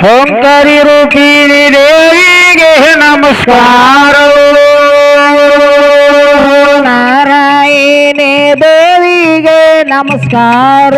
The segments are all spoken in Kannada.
ಸುಂದರಿ ರೂಪಿಣಿ ದೇವಿಗೆ ನಮಸ್ಕಾರವು ನಾರಾಯಣಿ ದೇವಿಗೆ ನಮಸ್ಕಾರ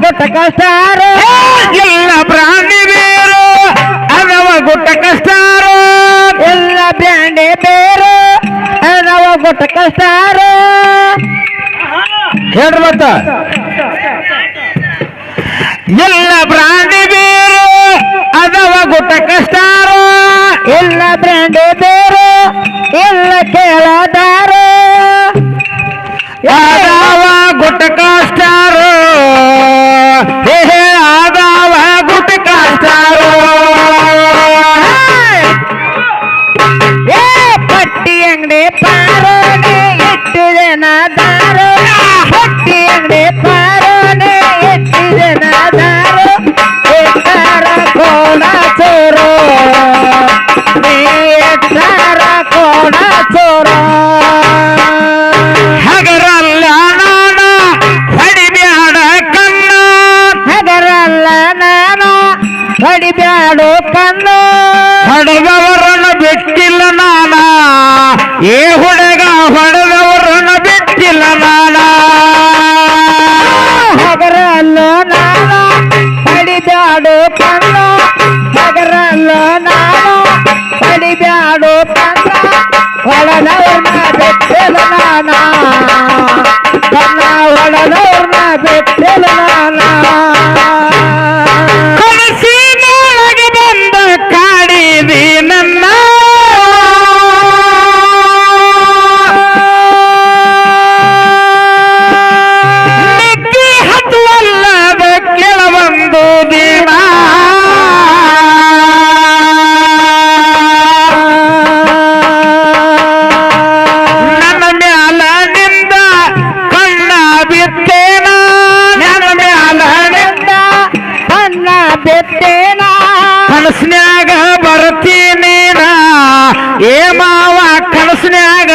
ಪುಟ್ಟ ಕಷ್ಟಾರು ಎಲ್ಲ ಪ್ರಾಣಿ ಬೇರು ಅದವ ಗುಟ್ಟ ಕಷ್ಟಾರು ಎಲ್ಲ ಬ್ಯಾಂಡೆ ಬೇರು ಅದವ ಗುಟ್ಟ ಕಷ್ಟಾರು ಹೇಳ್ರಿ ಮತ್ತ ಎಲ್ಲ ಪ್ರಾಣಿ ಬೇರು ಅದವ ಗುಟ್ಟ ಕಷ್ಟಾರು ಎಲ್ಲ ಬ್ಯಾಂಡೆ ಬೇರು ಎಲ್ಲ ಕೇಳದಾರ ಈ ಹುಡುಗ ಹೊಡೆದವರನ್ನ ಬಿಟ್ಟಿಲ್ಲ ನಾನ. ಹಗರಲ್ಲ ನಾನ ಪಡಿದಾಡು ಪಂದ ಹಗರಲ್ಲ ನಾನ ಪಡಿದಾಡು ಪಂದ ಹೊಡೆದವರನ್ನ ಬಿಟ್ಟಿಲ್ಲ ನಾನ. ಏ ಮಾವ ಕನಸಿನಾಗ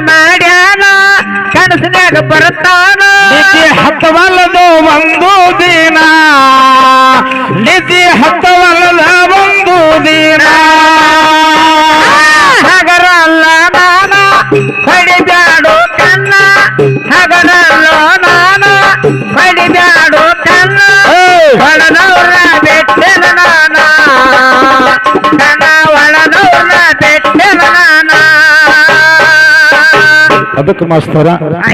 ಮಾಡ್ಯಾನ ಕನಸಿನಾಗ ಬರುತ್ತಾನ. ನಿಜಿ ಹತ್ತವಲ್ಲದು ಒಂದು ದಿನ. ನಿಜಿ ಹತ್ತವಲ್ಲದ ಒಂದು ದಿನ. ಅದಕ್ಕೆ ಮಾಸ್ತರ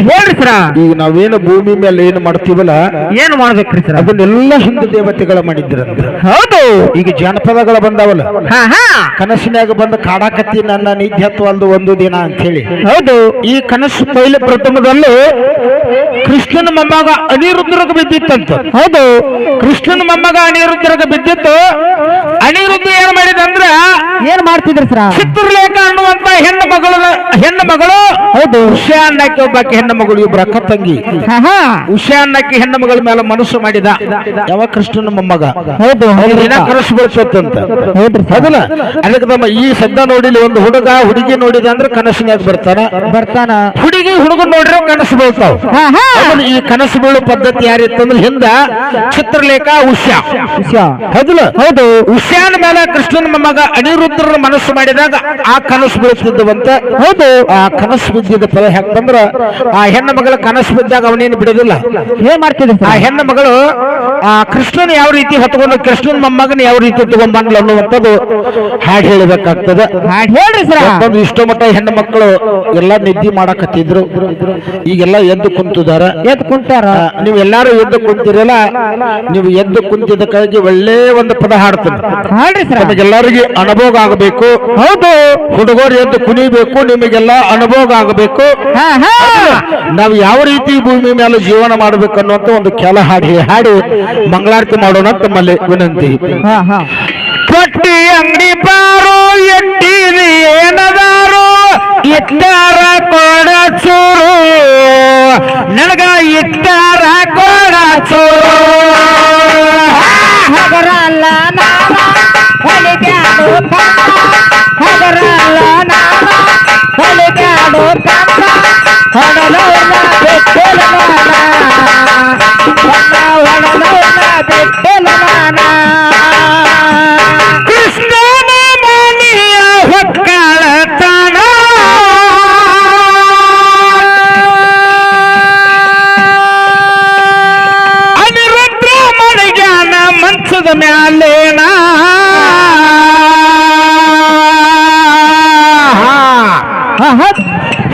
ಹೇಳ್ರಿ ಸರ. ಈಗ ನಾವೇನು ಭೂಮಿ ಮೇಲೆ ಏನು ಮಾಡ್ತೀವಲ್ಲ ಏನ್ ಮಾಡ್ಬೇಕ್ರಿ ಸರ್? ಅದನ್ನೆಲ್ಲ ಹಿಂದೂ ದೇವತೆಗಳ ಮಾಡಿದ್ರಂತ. ಹೌದು. ಈಗ ಜನಪದಗಳ ಬಂದಾವಲ್ಲ ಹಾ ಹಾ. ಕನಸಿನಾಗ ಬಂದ ಕಾಡಾಕತ್ತಿ ನನ್ನ ನಿಧ್ಯತ್ವಲ್ದು ಒಂದು ದಿನ ಅಂತ ಹೇಳಿ ಹೌದು. ಈ ಕನಸು ಪೈಲೆ ಪ್ರಥಮದಲ್ಲಿ ಕೃಷ್ಣನ ಮೊಮ್ಮಗ ಅನಿರುದ್ರಗ ಬಿದ್ದಿತ್ತಂತ. ಹೌದು. ಕೃಷ್ಣನ ಮೊಮ್ಮಗ ಅನಿರುದ್ರಗ ಬಿದ್ದಿತ್ತು. ಅನಿರುದ್ಧ ಏನ್ ಮಾಡಿದಂದ್ರ ಏನ್ ಮಾಡ್ತಿದ್ರಿ ಸರ್? ಚಿತ್ರಲೇಖ ಅನ್ನುವಂತ ಹೆಣ್ಣು ಮಗಳು ಹೆಣ್ಣು ಮಗಳು ಹೌದು. ಉಷಾ ಅನ್ನಕ್ಕೆ ಒಬ್ಬಾಕಿ ಹೆಣ್ಣು ಮಗಳು ಇಬ್ಬರು ಅಕ್ಕ ತಂಗಿ. ಉಷಾ ಅನ್ನಕ್ಕೆ ಹೆಣ್ಣು ಮಗಳ ಮೇಲೆ ಮನಸ್ಸು ಮಾಡಿದ ಯಾವ ಕೃಷ್ಣನ ಮೊಮ್ಮಗ? ಹೌದು ಅವ್ನಿಗೆ ದಿನ ಕನಸು ಬೀಳ್ಸತ್ತಂತ ಹೌದ್ರಿ ಸರ್. ಹೌದಲ್ಲ ಅದಕ್ಕೆ ನಮ್ಮ ಈ ಸದ್ದ ನೋಡಿಲಿ ಒಂದು ಹುಡುಗ ಹುಡುಗಿ ನೋಡಿದ ಅಂದ್ರೆ ಕನಸಿನಾಗ ಬರ್ತಾನ. ಬರ್ತಾನ. ಹುಡುಗಿ ಹುಡುಗ ನೋಡ್ರೆ ಕನಸು ಬೀಳ್ತಾವ. ಈ ಕನಸು ಬೀಳೋ ಪದ್ಧತಿ ಯಾರಿತ್ತಂದ್ರೆ ಹಿಂದ ಚಿತ್ರಲೇಖ ಉಷಾ. ಉಷಾ. ಹೌದಲ್ಲ? ಹೌದು. ಉಷ್ಯಾನ ಮೇಲೆ ಕೃಷ್ಣನ ಮೊಮ್ಮಗ ಅನಿರುದ್ರನ ಮನಸ್ಸು ಮಾಡಿದಾಗ ಆ ಕನಸು ಬೀಳ್ತಿದ್ದವಂತ. ಹೌದು. ಆ ಕನಸು ಬಿದ್ದಿದ್ದ ಫಲ ಯಾಕಂದ್ರ ಆ ಹೆಣ್ಣ ಮಗಳ ಕನಸು ಬಿದ್ದಾಗ ಅವನೇನು ಬಿಡೋದಿಲ್ಲ. ಏನ್ ಮಾಡ್ತಿದ್ರು ಆ ಹೆಣ್ಣ ಮಗಳು ಆ ಕೃಷ್ಣನ ಯಾವ ರೀತಿ ಹೊತ್ಕೊಂಡು ಕೃಷ್ಣನ್ ಮೊಮ್ಮಗನ ಯಾವ ರೀತಿ ತಗೊಂಡ್ಬಂದ್ಲು ಅನ್ನುವಂಥದ್ದು ಹಾಡು ಹೇಳಬೇಕಾಗ್ತದ. ಹಾಡ್ ಹೇಳ್ರಿ ಸರ್. ಇಷ್ಟು ಮಟ್ಟ ಹೆಣ್ಣು ಮಕ್ಕಳು ಎಲ್ಲ ನಿದ್ದೆ ಮಾಡಕತ್ತಿದ್ರು. ಈಗೆಲ್ಲ ಎದ್ದು ಕುಂತಿದಾರ ಎದ್ದು ಕುಂತಾರ? ನೀವು ಎಲ್ಲಾರು ಎದ್ದು ಕುಂತಿರಲ್ಲ ನೀವು ಎದ್ದು ಕುಂತಿದ್ದಕ್ಕಾಗಿ ಒಳ್ಳೆ ಒಂದು ಪದ ಹಾಡ್ತೀನಿ. ಹಾಡ್ರಿ ಸರ್. ನಿಮಗೆಲ್ಲರಿಗೆ ಅನುಭೋಗ ಆಗಬೇಕು. ಹೌದು. ಹುಡುಗರು ಎದ್ದು ಕುಣಿಬೇಕು ನಿಮಗೆಲ್ಲ ಅನುಭೋಗ ಆಗಬೇಕು. ನಾವು ಯಾವ ರೀತಿ ಭೂಮಿ ಮೇಲೆ ಜೀವನ ಮಾಡ್ಬೇಕು ಅನ್ನುವಂತ ಒಂದು ಕೆಲ ಹಾಡಿ ಹಾಡಿ ಮಂಗಳಾರತಿ ಮಾಡೋಣ ತಮ್ಮಲ್ಲಿ ವಿನಂತಿ. ಪಟ್ಟಿ ಅಂಗಡಿ ಬಾರೋ ಎಟ್ಟಿರಿ ಏನದಾರು ಇಟ್ಟಾರ ಕೊಡ ಚೂರು. ನನಗ ಇಟ್ಟಾರ ಕೊಡ ಚೂರು. ಹಗರಲ್ಲ ಮಂಚದ ಮ್ಯಾಲೇನ?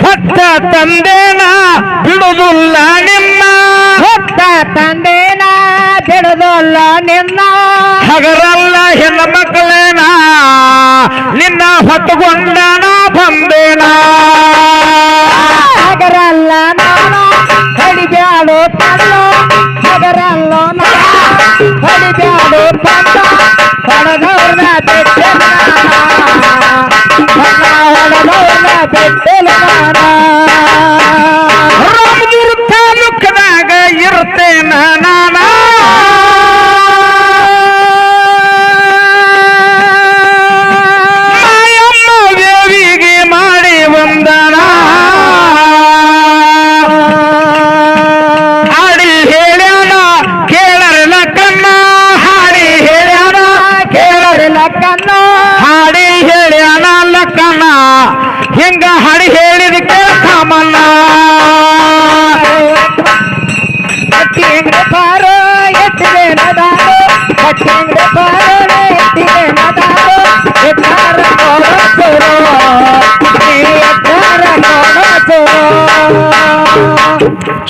ಹೊತ್ತ ತಂದೇನ? ಬಿಡುವುದಿಲ್ಲ ನಿನ್ನ. ಹೊತ್ತ ತಂದೇನ? ಬಿಡುದಲ್ಲ ನಿನ್ನ. ಹಗರಲ್ಲ ಹೆಣ್ಣು ಮಕ್ಕಳೇನ? ನಿನ್ನ ಹೊತ್ತುಕೊಂಡನ ಬಂದೇನ? ಹಗರಲ್ಲ ನಾನು? ಹೊಡಿಬ್ಯಾಡು ತನ್ನ ಹಗರಲ್ಲ ನಾನು? Hey,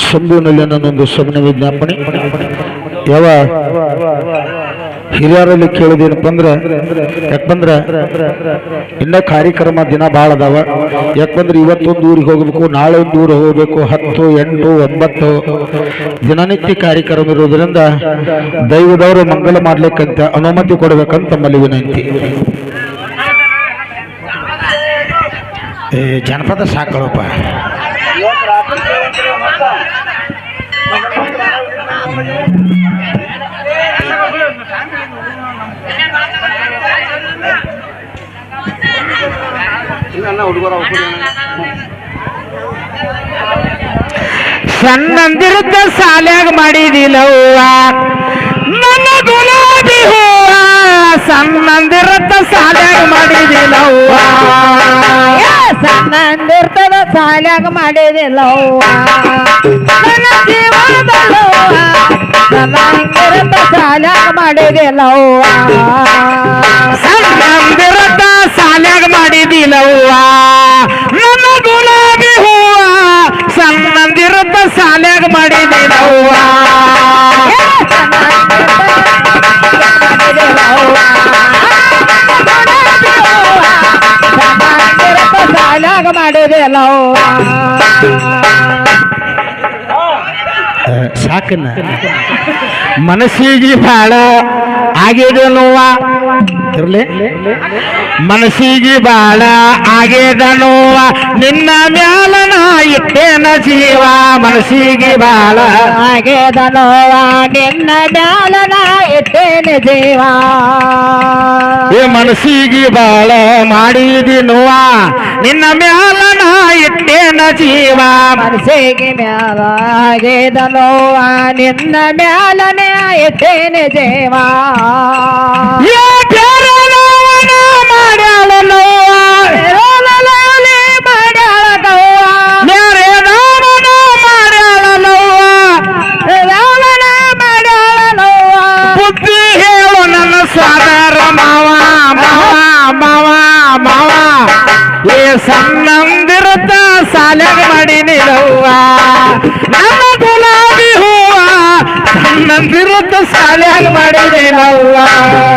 ಶಂಭುನಲ್ಲಿ ನನ್ನೊಂದು ಸಗಣ ವಿಜ್ಞಾಪನೆ. ಯಾವ ಹಿರಿಯರಲ್ಲಿ ಕೇಳಿದೇನಪ್ಪ ಅಂದ್ರೆ ಯಾಕಂದ್ರೆ ಇನ್ನ ಕಾರ್ಯಕ್ರಮ ದಿನ ಭಾಳ ಅದಾವ. ಯಾಕಂದ್ರೆ ಇವತ್ತೊಂದು ಊರಿಗೆ ಹೋಗ್ಬೇಕು ನಾಳೆ ಒಂದು ಊರಿಗೆ ಹೋಗ್ಬೇಕು, ಹತ್ತು, ಎಂಟು, ಒಂಬತ್ತು ದಿನನಿತ್ಯ ಕಾರ್ಯಕ್ರಮ ಇರೋದ್ರಿಂದ ದೈವದವರು ಮಂಗಲ ಮಾಡ್ಲಿಕ್ಕಂತ ಅನುಮತಿ ಕೊಡ್ಬೇಕಂತ ತಮ್ಮಲ್ಲಿ ವಿನಂತಿ. ಜನಪದ ಸಾಕಳಪ್ಪ. ಸಣ್ಣಂದಿರುತ್ತ ಸಾಲ್ಯಾಗ ಮಾಡಿದಿಲ್ಲವ್ವ. ನನ್ನ ಗುಲಾಬಿ ಹೂವ, ಸಣ್ಣಂದಿರುತ್ತ ಸಾಲ್ಯಾಗ ಮಾಡಿದಿಲ್ಲವ್ವ. ಸಣ್ಣಂದಿರ್ತದ ಸಾಲ್ಯಾಗ ಮಾಡಿದಿಲ್ಲವ್ವ. ನನ್ನ ಜೀವನದಲ್ಲವ್ವ ಹಿಂಗಿರುತ್ತ ಸಾಲ್ಯಾಗ ಮಾಡಿದಿಲ್ಲವ್ವ. ಸಣ್ಣಂದಿರುತ್ತ ಕಾಲ್ಯಾಗ ಮಾಡಿದಿಲ್ಲವ್ವ ನನ್ನ ಗುಲಾಬಿ ಹೂವ ಸಣ್ಣಂದಿರತ್ತ ಸಾಲ್ಯಾಗ ಮಾಡಿದಿಲ್ಲವ್ವ ಮಾಡಿದಿಲ್ಲವ್ವ ಸಾಕನ್ನ ಮನಸ್ಸಿಗೆ ಬಾಳ ಆಗಿದೆ ನೋವ. ಇರ್ಲಿ. ಮನಸ್ಸಿಗೆ ಬಾಳ ಆಗ್ಯದ ನೋವ. ನಿನ್ನ ಮ್ಯಾಲನ ಇಟ್ಟೇನ ಜೀವ ಮನಸ್ಸಿಗೆ ಬಾಳ ಆಗೇದ ನೋವ. ನಿನ್ನ ಮ್ಯಾಲನ ಇಟ್ಟೇನೆ ಜೀವ. ಏ ಮನಸ್ಸಿಗೆ ಬಾಳ ಮಾಡಿದಿ ನೋವ. ನಿನ್ನ ಮ್ಯಾಲ ಹಾಗೆದ ನೋವ ನಿನ್ನ ಮ್ಯಾಲನೆ ಇಟ್ಟೇನೆ ಜೀವ ಏ ಬೇರೆ ಸಣ್ಣಂದಿರುತ್ತ ಸಾಲಾಗ